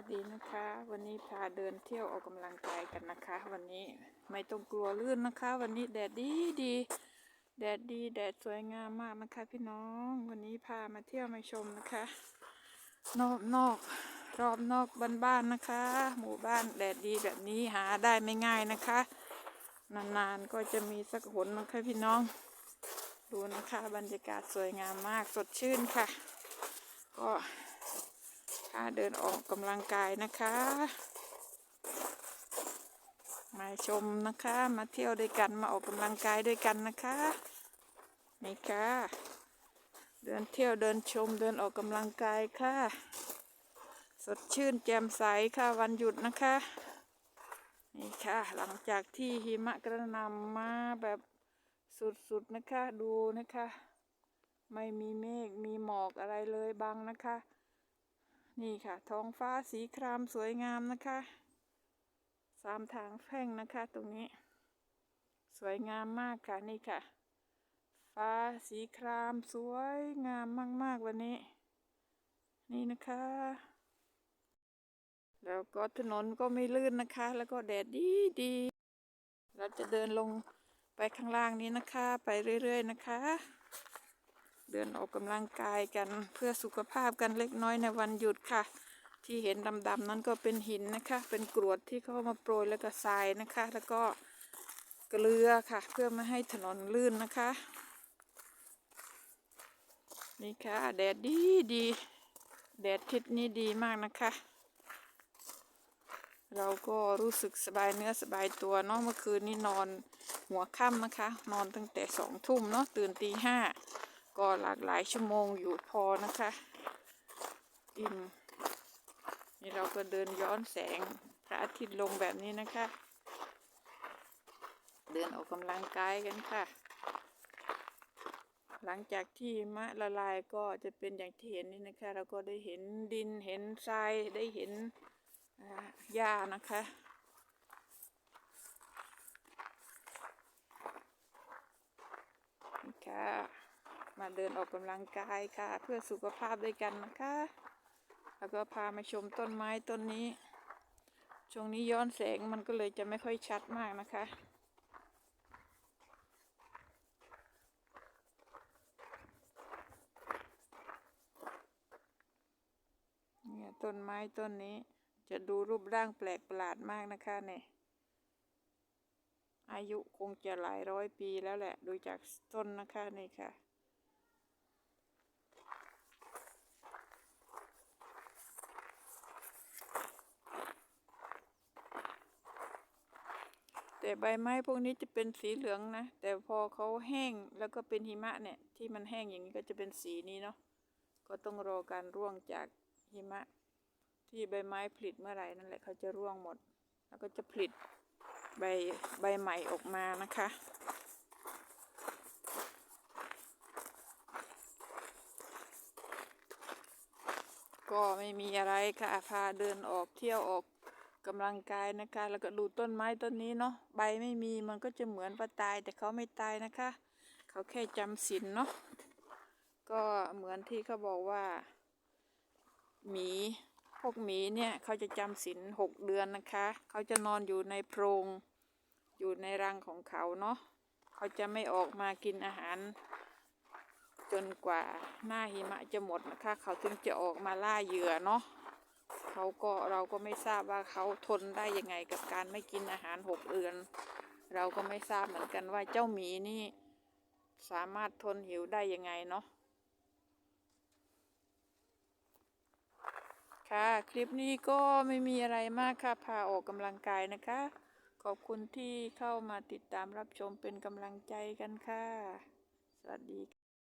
วัสดีนะคะ วันนี้พาเดินเที่ยวออกกำลังกายกันนะคะ วันนี้ไม่ต้องกลัวลื่นนะคะ วันนี้แดดดีดีแดดดีแดดสวยงามมากนะคะ พี่น้องวันนี้พามาเที่ยวมาชมนะคะ นอกนอกรอบนอกบ้านๆนะคะ หมู่บ้านแดดดีแบบนี้หาได้ไม่ง่ายนะคะ นานๆก็จะมีสักหนนะคะพี่น้อง ดูนะคะบรรยากาศสวยงามมากสดชื่นค่ะ ก็ เดินออกกำลังกายนะคะ มาชมนะคะ มาเที่ยวด้วยกันมาออกกำลังกายด้วยกันนะคะนี่ค่ะ เดินเที่ยวเดินชมเดินออกกำลังกายค่ะ สดชื่นแจ่มใสค่ะวันหยุดนะคะนี่ค่ะหลังจากที่หิมะกระหน่ำมาแบบสุดๆนะคะดูนะคะ ไม่มีเมฆมีหมอกอะไรเลยบังนะคะ นี่ค่ะ ท้องฟ้าสีครามสวยงามนะคะสามทางแพ่งนะคะ ตรงนี้ สวยงามมากค่ะนี่ค่ะ ฟ้าสีครามสวยงามมาก ๆ วันนี้ นี่นะคะ แล้วก็ถนนก็ไม่ลื่นนะคะ แล้วก็แดดดีดีเราจะเดินลงไปข้างล่างนี้นะคะ ไปเรื่อย ๆ นะคะ เดินออกกำลังกายกันเพื่อสุขภาพกันเล็กน้อยในวันหยุดค่ะ ที่เห็นดำๆนั้นก็เป็นหินนะคะ เป็นกรวดที่เขามาโปรยแล้วก็ทรายนะคะ แล้วก็เกลือค่ะ เพื่อไม่ให้ถนนลื่นนะคะ นี่ค่ะแดดดีดีแดดทิศนี้ดีมากนะคะ เราก็รู้สึกสบายเนื้อสบายตัวเนาะเมื่อคืนนี้นอนหัวค่ำนะคะ นอนตั้งแต่สองทุ่มเนาะตื่นตีห้า ก็หลากหลายชั่วโมงอยู่พอนะคะอิ่มนี่เราก็เดินย้อนแสงพระอาทิตย์ลงแบบนี้นะคะ เดินออกกำลังกายกันค่ะ หลังจากที่มะละลายก็จะเป็นอย่างที่เห็นนี่นะคะ เราก็ได้เห็นดินเห็นทรายได้เห็นหญ้านะคะนี่ค่ะ มาเดินออกกำลังกายค่ะ เพื่อสุขภาพด้วยกันนะคะ แล้วก็พามาชมต้นไม้ต้นนี้ ช่วงนี้ย้อนแสงมันก็เลยจะไม่ค่อยชัดมากนะคะเนี่ยต้นไม้ต้นนี้จะดูรูปร่างแปลกประหลาดมากนะคะเนี่ยอายุคงจะหลายร้อยปีแล้วแหละ ดูจากต้นนะคะนี่ค่ะ แต่ใบไม้พวกนี้จะเป็นสีเหลืองนะ แต่พอเขาแห้งแล้วก็เป็นหิมะเนี่ย ที่มันแห้งอย่างนี้ก็จะเป็นสีนี้เนาะก็ต้องรอการร่วงจากหิมะ ที่ใบไม้ผลิตเมื่อไหร่นั่นแหละเขาจะร่วงหมด แล้วก็จะผลิตใบใบใหม่ออกมานะคะก็ไม่มีอะไรค่ะพาเดินออกเที่ยวออก กำลังกายนะคะ แล้วก็ดูต้นไม้ต้นนี้เนาะใบไม่มีมันก็จะเหมือนว่าตายแต่เขาไม่ตายนะคะ เขาแค่จำศีลเนาะก็เหมือนที่เขาบอกว่า หมีพวกหมีเนี่ยเขาจะจำศีลหกเดือนนะคะ เขาจะนอนอยู่ในโพรงอยู่ในรังของเขาเนาะเขาจะไม่ออกมากินอาหาร จนกว่าหน้าหิมะจะหมดนะคะ เขาถึงจะออกมาล่าเหยื่อเนาะ เขาก็เราก็ไม่ทราบว่าเขาทนได้ยังไงกับการไม่กินอาหารหกเดือน เราก็ไม่ทราบเหมือนกันว่าเจ้าหมีนี่ สามารถทนหิวได้ยังไงเนาะค่ะ คลิปนี้ก็ไม่มีอะไรมากค่ะ พาออกกำลังกายนะคะ ขอบคุณที่เข้ามาติดตามรับชมเป็นกำลังใจกันค่ะ สวัสดี